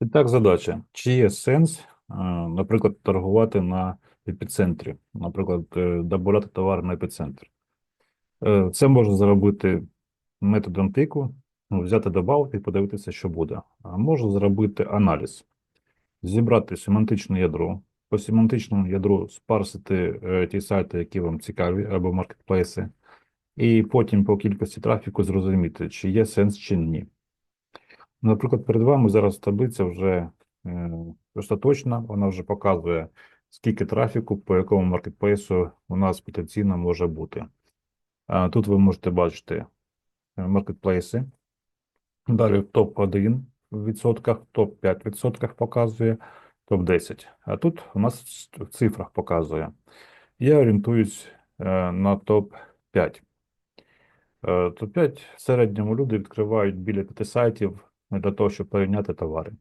І так, задача. Чи є сенс, е, наприклад, торгувати на епіцентрі, наприклад, е, добавляти товар на епіцентр? Е, Це можна зробити методом тику, взяти добавки і подивитися, що буде. Можна зробити аналіз, зібрати семантичне ядро, по семантичному ядру спарсити ті сайти, які вам цікаві, або маркетплейси, і потім по кількості трафіку зрозуміти, чи є сенс, чи ні. Наприклад, перед вами зараз таблиця вже е, остаточна, вона вже показує, скільки трафіку, по якому маркетплейсу у нас потенційно може бути. Тут ви можете бачити е, маркетплейси. Далі топ-1 в відсотках, топ-5 в відсотках показує, топ-10. А тут у нас в цифрах показує. Я орієнтуюсь е, на топ-5. Е, Топ-5 в середньому люди відкривають біля п'яти сайтів для того, щоб порівняти товари.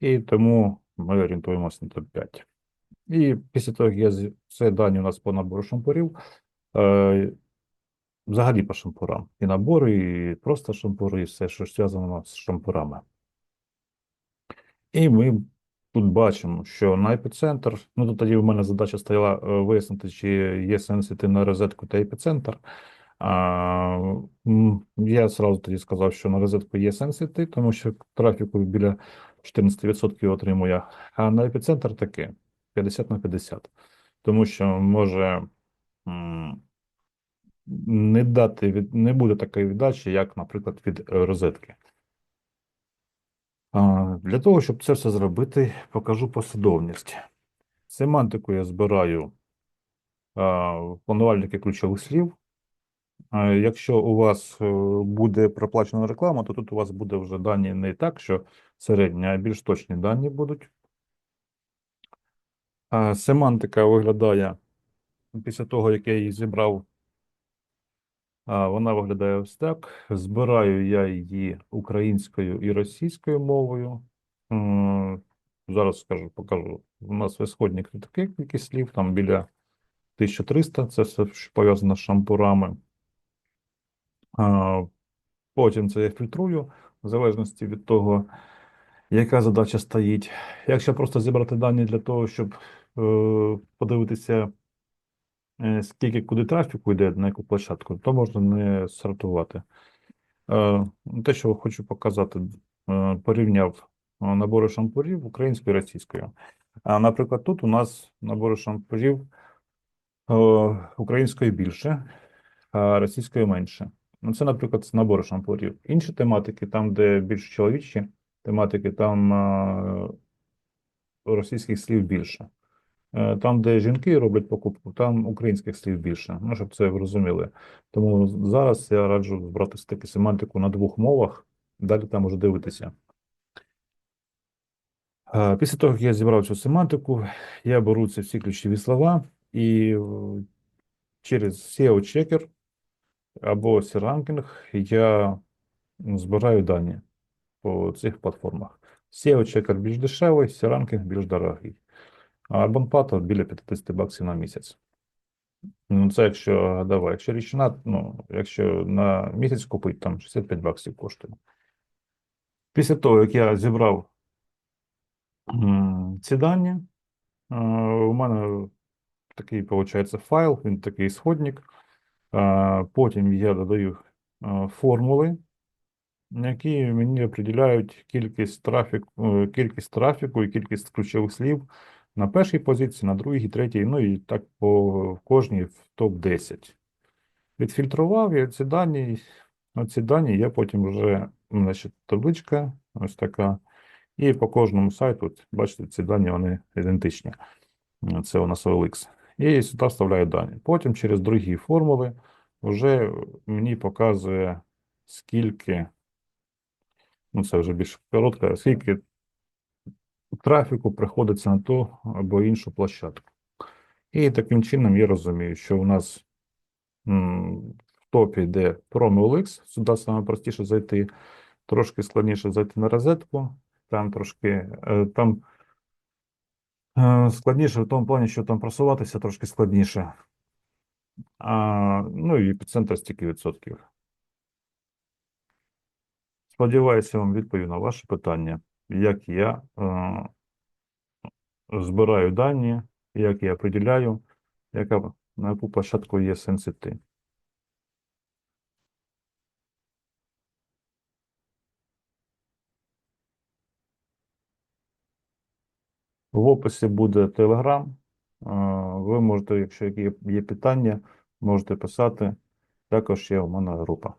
І тому ми орієнтуємося на топ-5. І після того, як я з- це дані у нас по набору шампурів, е, взагалі по шампурам. І набори, і просто шампури, і все, що зв'язано з шампурами. І ми тут бачимо, що на епіцентр, ну тут тоді в мене задача стояла е, вияснити, чи є сенс йти на розетку та епіцентр. Я сразу тоді сказав, що на розетку є сенс йти, тому що трафіку біля 14% отримує, а на епіцентр таке 50 на 50. Тому що може не дати від, не буде такої віддачі, як, наприклад, від е, розетки. Для того, щоб це все зробити, покажу послідовність. Семантику я збираю в планувальники ключових слів. Якщо у вас е, буде проплачена реклама, то тут у вас буде вже дані не так, що середні, а більш точні дані будуть. Семантика виглядає після того, як я її зібрав. Вона виглядає ось так. Збираю я її українською і російською мовою. Зараз скажу, покажу. У нас в ісходник не такий кількість слів, там біля 1300, це все пов'язано з шампурами. Потім це я фільтрую, в залежності від того, яка задача стоїть. Якщо просто зібрати дані для того, щоб е, подивитися, е, скільки куди трафіку йде на яку площадку, то можна не сортувати. Е, те, що хочу показати, порівняв набори шампурів українською і російською. Наприклад, тут у нас набори шампурів українською більше, а російською менше. Ну, це, наприклад, набори шампурів. Інші тематики, там, де більш чоловічі тематики, там е, російських слів більше. Е, Там, де жінки роблять покупку, там українських слів більше. Ну, щоб це розуміли. Тому зараз я раджу брати таки семантику на двох мовах, далі там уже дивитися. Е, Після того, як я зібрав цю семантику, я беру ці всі ключові слова і через SEO-чекер або C-Ranking я збираю дані по цих платформах. SEO-чекер більш дешевий, C-Ranking більш дорогий. А Urban біля 50 баксів на місяць. Ну, це якщо давай, якщо річна, ну, якщо на місяць купити, там 65 баксів коштує. Після того, як я зібрав ці дані, е, у мене такий, виходить, файл, він такий сходник. Потім я додаю формули, які мені определяють кількість трафіку, е, кількість трафіку і кількість ключових слів на першій позиції, на другій, третій, ну і так по кожній в топ-10. Відфільтрував я ці дані. Оці дані я потім вже, значить, табличка ось така. І по кожному сайту, бачите, ці дані вони ідентичні. Це у нас OLX. І сюди вставляю дані. Потім через другі формули вже мені показує, скільки, ну це вже більш коротко, скільки трафіку приходиться на ту або іншу площадку. І таким чином я розумію, що у нас в топі йде Chrome OLX, сюди саме простіше зайти, трошки складніше зайти на розетку, там трошки е, там складніше в тому плані, що там просуватися трошки складніше. А, ну і епіцентр стільки відсотків. Сподіваюся, вам відповів на ваше питання. як я е, збираю дані, як я определяю, яка на яку площадку є сенс. В описі буде. Е, Ви можете, якщо є питання, можете писати. Також є у мене група.